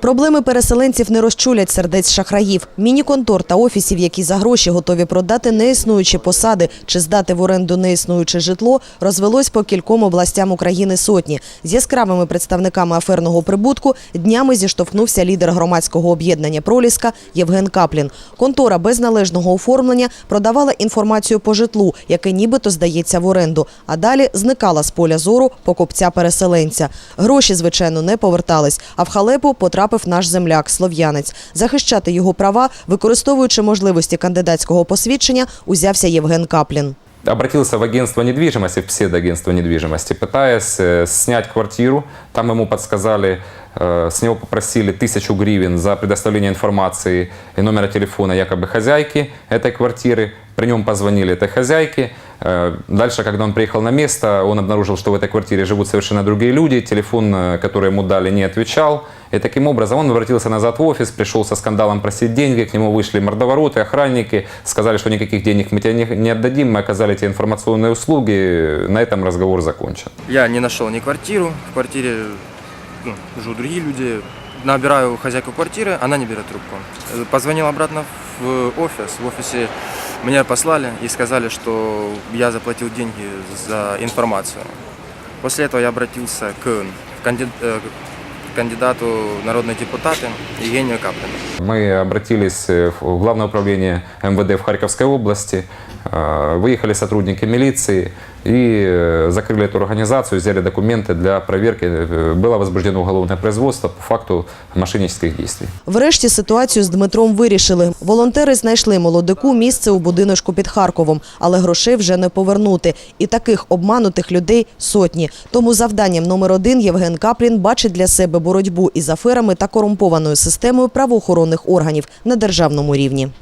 Проблеми переселенців не розчулять сердець шахраїв. Міні-контор та офісів, які за гроші готові продати неіснуючі посади чи здати в оренду неіснуюче житло, розвелось по кільком областям України сотні. З яскравими представниками аферного прибутку днями зіштовхнувся лідер громадського об'єднання «Проліска» Євген Каплін. Контора без належного оформлення продавала інформацію по житлу, яке нібито здається в оренду, а далі зникала з поля зору покупця-переселенця. Гроші, звичайно, не повертались, а в халепу потрапив наш земляк, слов'янець. Захищати його права, використовуючи можливості кандидатського посвідчення, узявся Євген Каплін. обратился в агентство недвижимости, в псевдоагентство недвижимости, пытаясь э, снять квартиру. Там ему подсказали, э, с него попросили тысячу гривен за предоставление информации и номера телефона якобы хозяйки этой квартиры. При нем позвонили этой хозяйке. Э, Дальше, когда он приехал на место, он обнаружил, что в этой квартире живут совершенно другие люди. Телефон, э, который ему дали, не отвечал. И таким образом он обратился назад в офис, пришел со скандалом просить деньги. К нему вышли мордовороты, охранники. Сказали, что никаких денег мы тебе не- отдадим. Мы оказали тебе информационные услуги. На этом разговор закончен. Я не нашел ни квартиру, в квартире ну, живут другие люди. Набираю хозяйку квартиры, она не берет трубку. Позвонил обратно в офис. В офисе меня послали и сказали, что я заплатил деньги за информацию. После этого я обратился к э, кандидату в народные депутаты Евгению Каплину. Мы обратились э, в Главное управление МВД в Харьковской области. Э, Выехали сотрудники милиции и э, закрыли эту организацию, взяли документы для проверки. Э, Было возбуждено уголовное производство по факту мошеннических действий. Врешті ситуацію з Дмитром вирішили. Волонтери знайшли молодику місце у будиночку під Харковом, але грошей вже не повернути. І таких обманутих людей сотні. Тому завданням номер один Євген Каплін бачить для себе боротьбу із аферами та корумпованою системою правоохоронних органів на державному рівні.